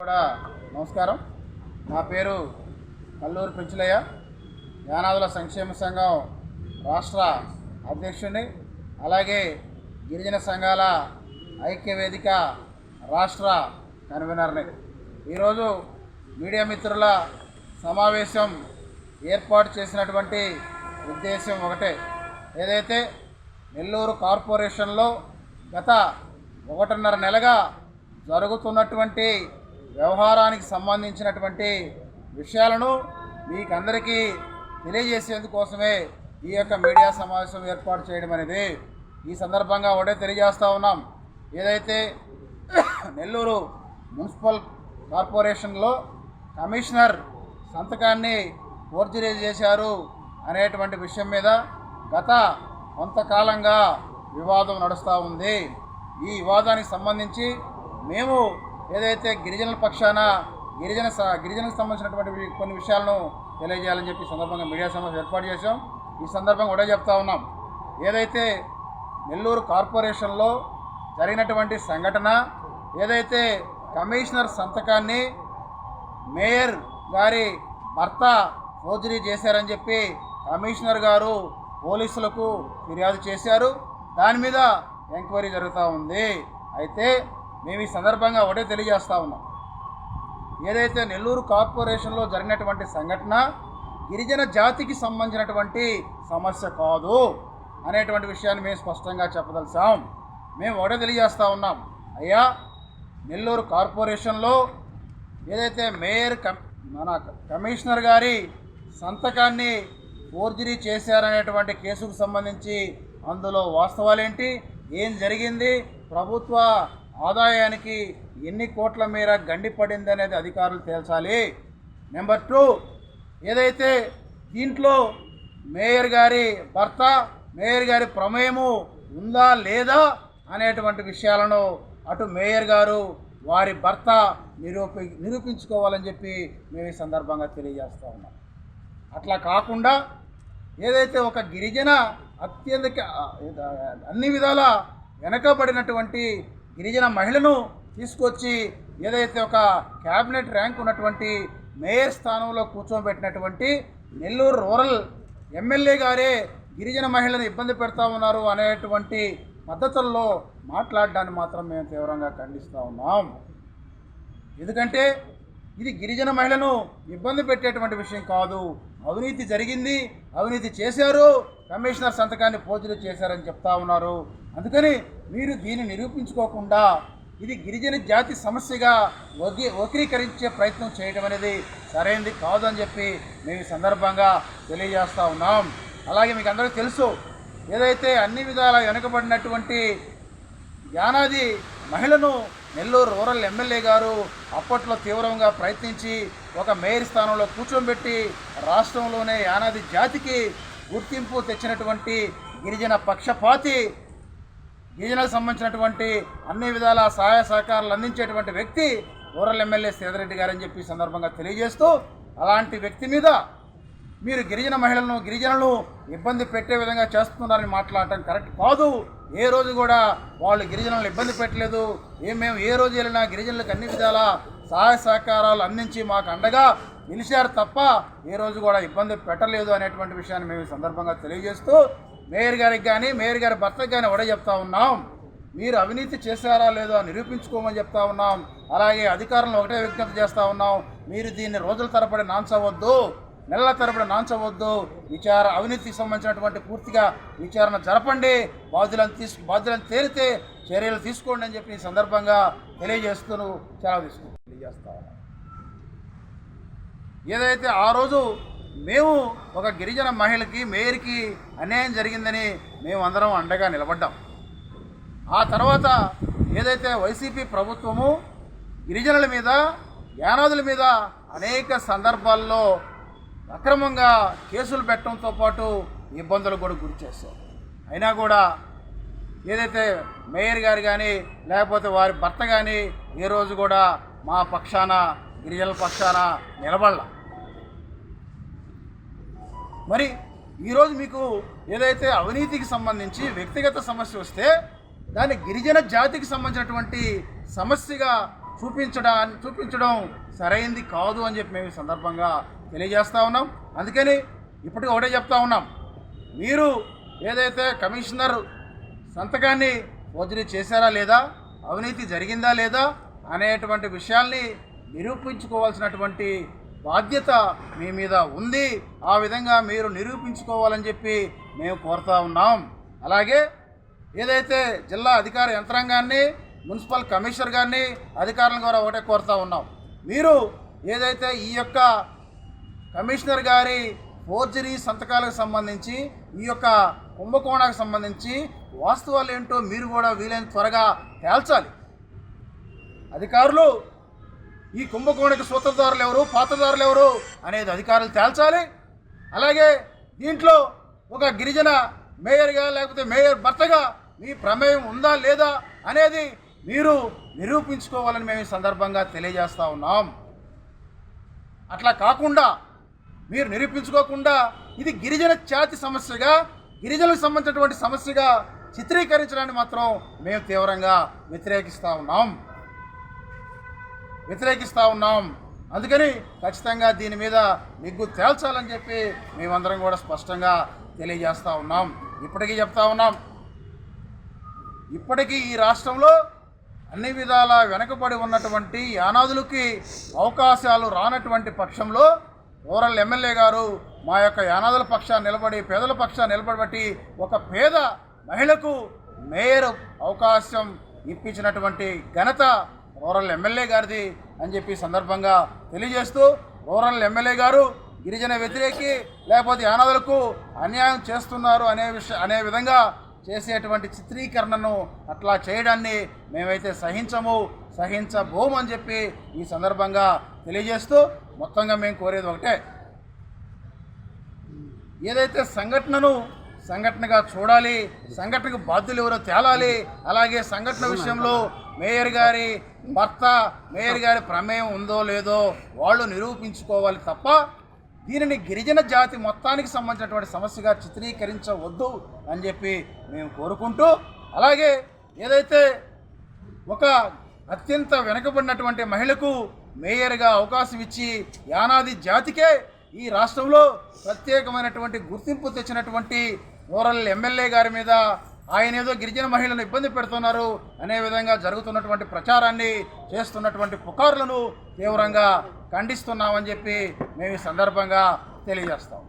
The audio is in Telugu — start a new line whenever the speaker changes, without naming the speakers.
కూడా నమస్కారం. నా పేరు కల్లూరు పెంచులయ్య యానాదుల సంక్షేమ సంఘం రాష్ట్ర అధ్యక్షుడిని అలాగే గిరిజన సంఘాల ఐక్యవేదిక రాష్ట్ర కన్వీనర్ని. ఈరోజు మీడియా మిత్రుల సమావేశం ఏర్పాటు చేసినటువంటి ఉద్దేశం ఒకటే. ఏదైతే నెల్లూరు కార్పొరేషన్లో గత ఒకటిన్నర నెలగా జరుగుతున్నటువంటి వ్యవహారానికి సంబంధించినటువంటి విషయాలను మీకందరికీ తెలియజేసేందుకోసమే ఈ యొక్క మీడియా సమావేశం ఏర్పాటు చేయడం అనేది ఈ సందర్భంగా ఒకటే తెలియజేస్తూ ఉన్నాం. ఏదైతే నెల్లూరు మున్సిపల్ కార్పొరేషన్లో కమిషనర్ సంతకాన్ని ఫోర్జరీ చేశారు అనేటువంటి విషయం మీద గత కొంతకాలంగా వివాదం నడుస్తూ ఉంది. ఈ వివాదానికి సంబంధించి మేము ఏదైతే గిరిజనుల పక్షాన గిరిజన స- గిరిజనకు సంబంధించినటువంటి కొన్ని విషయాలను తెలియజేయాలని చెప్పి ఈ సందర్భంగా మీడియా సమావేశం ఏర్పాటు చేశాం. ఈ సందర్భంగా ఒకటే చెప్తా ఉన్నాం. ఏదైతే నెల్లూరు కార్పొరేషన్లో జరిగినటువంటి సంఘటన ఏదైతే కమిషనర్ సంతకాన్ని మేయర్ గారి భర్త ఫోర్జరీ చేశారని చెప్పి కమిషనర్ గారు పోలీసులకు ఫిర్యాదు చేశారు. దాని మీద ఎంక్వైరీ జరుగుతూ ఉంది. అయితే మేము ఈ సందర్భంగా ఒకటే తెలియజేస్తా ఉన్నాం. ఏదైతే నెల్లూరు కార్పొరేషన్లో జరిగినటువంటి సంఘటన గిరిజన జాతికి సంబంధించినటువంటి సమస్య కాదు అనేటువంటి విషయాన్ని మేము స్పష్టంగా చెప్పదలిసాం మేము ఒకటే తెలియజేస్తా ఉన్నాం. అయ్యా నెల్లూరు కార్పొరేషన్లో ఏదైతే మేయర్ కమి మన కమిషనర్ గారి సంతకాన్ని ఫోర్జరీ చేశారనేటువంటి కేసుకు సంబంధించి అందులో వాస్తవాలేంటి? ఏం జరిగింది? ప్రభుత్వ ఆదాయానికి ఎన్ని కోట్ల మేర గండి పడింది అనేది అధికారులు తేల్చాలి. నెంబర్ టూ ఏదైతే దీంట్లో మేయర్ గారి భర్త మేయర్ గారి ప్రమేయము ఉందా లేదా అనేటువంటి విషయాలను అటు మేయర్ గారు వారి భర్త నిరూపి నిరూపించుకోవాలని చెప్పి మేము ఈ సందర్భంగా తెలియజేస్తా ఉన్నాం. అట్లా కాకుండా ఏదైతే ఒక గిరిజన అత్యధిక అన్ని విధాల వెనకబడినటువంటి గిరిజన మహిళను తీసుకొచ్చి ఏదైతే ఒక క్యాబినెట్ ర్యాంక్ ఉన్నటువంటి మేయర్ స్థానంలో కూర్చోబెట్టినటువంటి నెల్లూరు రూరల్ ఎమ్మెల్యే గారే గిరిజన మహిళను ఇబ్బంది పెడతా ఉన్నారు అనేటువంటి పద్ధతుల్లో మాట్లాడడాన్ని మాత్రం మేము తీవ్రంగా ఖండిస్తూ ఉన్నాం. ఎందుకంటే ఇది గిరిజన మహిళను ఇబ్బంది పెట్టేటువంటి విషయం కాదు. అవినీతి జరిగింది అవినీతి చేశారు కమిషనర్ సంతకాన్ని పోజులు చేశారని చెప్తా ఉన్నారు. అందుకని మీరు దీన్ని నిరూపించుకోకుండా ఇది గిరిజన జాతి సమస్యగా వగి వక్రీకరించే ప్రయత్నం చేయడం అనేది సరైనది కాదని చెప్పి మేము ఈ సందర్భంగా తెలియజేస్తూ ఉన్నాం. అలాగే మీకు అందరికీ తెలుసు ఏదైతే అన్ని విధాల వెనుకబడినటువంటి యానాది మహిళను నెల్లూరు రూరల్ ఎమ్మెల్యే గారు అప్పట్లో తీవ్రంగా ప్రయత్నించి ఒక మేయర్ స్థానంలో కూర్చోబెట్టి రాష్ట్రంలోనే యానాది జాతికి గుర్తింపు తెచ్చినటువంటి గిరిజన పక్షపాతి గిరిజనకు సంబంధించినటువంటి అన్ని విధాల సహాయ సహకారాలు అందించేటువంటి వ్యక్తి రూరల్ ఎమ్మెల్యే సేదరెడ్డి గారని చెప్పి సందర్భంగా తెలియజేస్తూ అలాంటి వ్యక్తి మీద మీరు గిరిజన మహిళలను గిరిజనులు ఇబ్బంది పెట్టే విధంగా చేస్తున్నారని మాట్లాడటం కరెక్ట్ కాదు. ఏ రోజు కూడా వాళ్ళు గిరిజనులను ఇబ్బంది పెట్టలేదు. ఏ మేము ఏ రోజు వెళ్ళినా గిరిజనులకు అన్ని విధాల సహాయ సహకారాలు అందించి మాకు అండగా నిలిచారు తప్ప ఏ రోజు కూడా ఇబ్బంది పెట్టలేదు అనేటువంటి విషయాన్ని మేము ఈ సందర్భంగా తెలియజేస్తూ మేయర్ గారికి కానీ మేయర్ గారి భర్తకు కానీ ఒకటే చెప్తా ఉన్నాం. మీరు అవినీతి చేశారా లేదో నిరూపించుకోమని చెప్తా ఉన్నాం. అలాగే అధికారంలో ఒకటే విజ్ఞప్తి చేస్తూ ఉన్నాం. మీరు దీన్ని రోజుల తరబడి నాంచవద్దు నెలల తరబడి నాంచవద్దు. విచార అవినీతికి సంబంధించినటువంటి పూర్తిగా విచారణ జరపండి. బాధ్యులను తీసు బాధ్యులను తేలితే చర్యలు తీసుకోండి అని చెప్పి ఈ సందర్భంగా తెలియజేస్తూ చాలా తీసుకు తెలియజేస్తా ఏదైతే ఆ రోజు మేము ఒక గిరిజన మహిళకి మేయర్కి అన్యాయం జరిగిందని మేము అందరం అండగా నిలబడ్డాం. ఆ తర్వాత ఏదైతే వైసీపీ ప్రభుత్వము గిరిజనుల మీద యానాదుల మీద అనేక సందర్భాల్లో అక్రమంగా కేసులు పెట్టడంతో పాటు ఇబ్బందులు కూడా గురి చేశారు. అయినా కూడా ఏదైతే మేయర్ గారు కానీ లేకపోతే వారి భర్త కానీ ఏ రోజు కూడా మా పక్షాన గిరిజనుల పక్షాన నిలబడాల. మరి ఈరోజు మీకు ఏదైతే అవినీతికి సంబంధించి వ్యక్తిగత సమస్య వస్తే దాన్ని గిరిజన జాతికి సంబంధించినటువంటి సమస్యగా చూపించడాన్ని చూపించడం సరైంది కాదు అని చెప్పి మేము ఈ సందర్భంగా తెలియజేస్తూ ఉన్నాం. అందుకని ఇప్పటికి ఒకటే చెప్తా ఉన్నాం. మీరు ఏదైతే కమిషనర్ సంతకాన్ని ఫోర్జరీ చేశారా లేదా అవినీతి జరిగిందా లేదా అనేటువంటి విషయాల్ని నిరూపించుకోవాల్సినటువంటి బాధ్యత మీ మీద ఉంది. ఆ విధంగా మీరు నిరూపించుకోవాలని చెప్పి మేము కోరుతా ఉన్నాం. అలాగే ఏదైతే జిల్లా అధికార యంత్రాంగాన్ని మున్సిపల్ కమిషనర్ గారిని అధికారుల ద్వారా ఒకటే కోరుతా ఉన్నాం. మీరు ఏదైతే ఈ యొక్క కమిషనర్ గారి ఫోర్జరీ సంతకాలకు సంబంధించి ఈ యొక్క కుంభకోణాలకు సంబంధించి వాస్తవాలు ఏంటో మీరు కూడా వీలైన త్వరగా తేల్చాలి. అధికారులు ఈ కుంభకోణకి సూత్రధారులు ఎవరు? పాత్రధారులు ఎవరు? అనేది అధికారులు తేల్చాలి. అలాగే దీంట్లో ఒక గిరిజన మేయర్గా లేకపోతే మేయర్ భర్తగా మీ ప్రమేయం ఉందా లేదా అనేది మీరు నిరూపించుకోవాలని మేము ఈ సందర్భంగా తెలియజేస్తా ఉన్నాం. అట్లా కాకుండా మీరు నిరూపించుకోకుండా ఇది గిరిజన ఛాతి సమస్యగా గిరిజనులకు సంబంధించినటువంటి సమస్యగా చిత్రీకరించడాన్ని మాత్రం మేము తీవ్రంగా వ్యతిరేకిస్తూ ఉన్నాం. వ్యతిరేకిస్తూ ఉన్నాం. అందుకని ఖచ్చితంగా దీని మీద నిగ్గు తేల్చాలని చెప్పి మేమందరం కూడా స్పష్టంగా తెలియజేస్తూ ఉన్నాం. ఇప్పటికీ చెప్తా ఉన్నాం. ఇప్పటికీ ఈ రాష్ట్రంలో అన్ని విధాల వెనుకబడి ఉన్నటువంటి యానాదులకి అవకాశాలు రానటువంటి పక్షంలో ఓరల్ ఎమ్మెల్యే గారు మా యొక్క యానాదుల పక్షాన్ని నిలబడి పేదల పక్షాన్ని నిలబడబట్టి ఒక పేద మహిళకు మేయర్ అవకాశం ఇప్పించినటువంటి ఘనత రూరల్ ఎమ్మెల్యే గారిది అని చెప్పి సందర్భంగా తెలియజేస్తూ రూరల్ ఎమ్మెల్యే గారు గిరిజన వ్యతిరేకి లేకపోతే యానాదులకు అన్యాయం చేస్తున్నారు అనే విష అనే విధంగా చేసేటువంటి చిత్రీకరణను అట్లా చేయడాన్ని మేమైతే సహించము సహించబోము అని చెప్పి ఈ సందర్భంగా తెలియజేస్తూ మొత్తంగా మేము కోరేది ఒకటే. ఏదైతే సంఘటనను సంఘటనగా చూడాలి సంఘటనకు బాధ్యులు ఎవరో తేలాలి. అలాగే సంఘటన విషయంలో మేయర్ గారి భర్త మేయర్ గారి ప్రమేయం ఉందో లేదో వాళ్ళు నిరూపించుకోవాలి తప్ప దీనిని గిరిజన జాతి మొత్తానికి సంబంధించినటువంటి సమస్యగా చిత్రీకరించవద్దు అని చెప్పి మేము కోరుకుంటూ అలాగే ఏదైతే ఒక అత్యంత వెనుకబడినటువంటి మహిళకు మేయర్గా అవకాశం ఇచ్చి యానాది జాతికే ఈ రాష్ట్రంలో ప్రత్యేకమైనటువంటి గుర్తింపు తెచ్చినటువంటి రూరల్ ఎమ్మెల్యే గారి మీద ఆయన ఏదో గిరిజన మహిళలను ఇబ్బంది పెడుతున్నారు అనే విధంగా జరుగుతున్నటువంటి ప్రచారాన్ని చేస్తున్నటువంటి పుకార్లను తీవ్రంగా ఖండిస్తున్నామని చెప్పి మేము ఈ సందర్భంగా తెలియజేస్తాం.